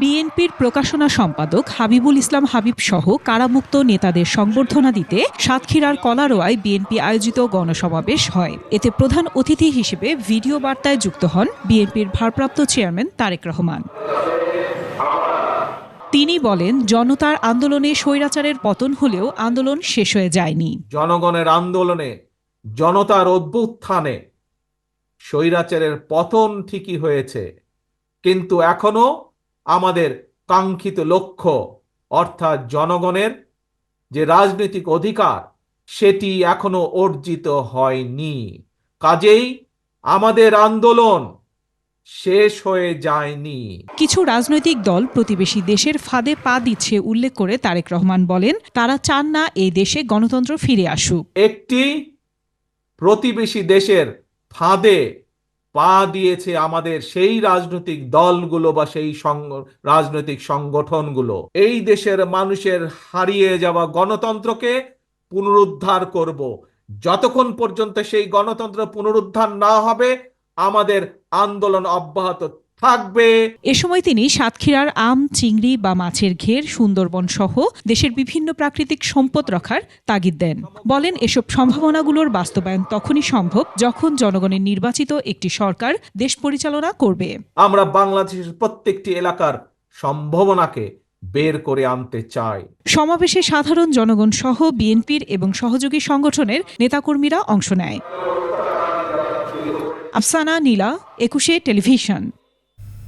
বিএনপির প্রকাশনা সম্পাদক হাবিবুল ইসলাম হাবিব সহ কারামুক্ত নেতাদের সংবর্ধনা দিতে সাতক্ষীরার কলারোয়ায় বিএনপি আয়োজিত গণসমাবেশ হয়। এতে প্রধান অতিথি হিসেবে ভিডিও বার্তায় যুক্ত হন বিএনপির ভারপ্রাপ্ত চেয়ারম্যান তারেক রহমান। তিনি বলেন, জনতার আন্দোলনে স্বৈরাচারের পতন হলেও আন্দোলন শেষ হয়ে যায়নি। জনগণের আন্দোলনে, জনতার অভ্যুত্থানে স্বৈরাচারের পতন ঠিকই হয়েছে। কিন্তু এখনও আমাদের কাঙ্ক্ষিত লক্ষ্য অর্থাৎ জনগণের যে রাজনৈতিক অধিকার সেটি এখনও অর্জিত হয়নি। কাজেই আমাদের আন্দোলন শেষ হয়ে যায়নি। কিছু রাজনৈতিক দল প্রতিবেশী দেশের ফাঁদে পা দিচ্ছে উল্লেখ করে তারেক রহমান বলেন তারা চান না এই দেশে গণতন্ত্র ফিরে আসুক। একটি প্রতিবেশী দেশের ফাঁদে পা দিয়েছে আমাদের সেই রাজনৈতিক দলগুলো বা সেই রাজনৈতিক সংগঠনগুলো। এই দেশের মানুষের হারিয়ে যাওয়া গণতন্ত্রকে পুনরুদ্ধার করব। যতক্ষণ পর্যন্ত সেই গণতন্ত্র পুনরুদ্ধার না হবে, আমাদের আন্দোলন অব্যাহত থাকবে। এ সময় তিনি সাতক্ষীরার আম চিংড়ি বা মাছের ঘের সুন্দরবন সহ দেশের বিভিন্ন প্রাকৃতিক সম্পদ রখার তাগিদ দেন। বলেন এসব সম্ভাবনাগুলোর বাস্তবায়ন তখনই সম্ভব যখন জনগণের নির্বাচিত একটি সরকার দেশ পরিচালনা করবে। আমরা বাংলাদেশের প্রত্যেকটি এলাকার সম্ভাবনাকে বের করে আনতে চাই। সমাবেশে সাধারণ জনগণ সহ বিএনপির এবং সহযোগী সংগঠনের নেতাকর্মীরা অংশ নেয়। আফসানা নীলা একুশে টেলিভিশন।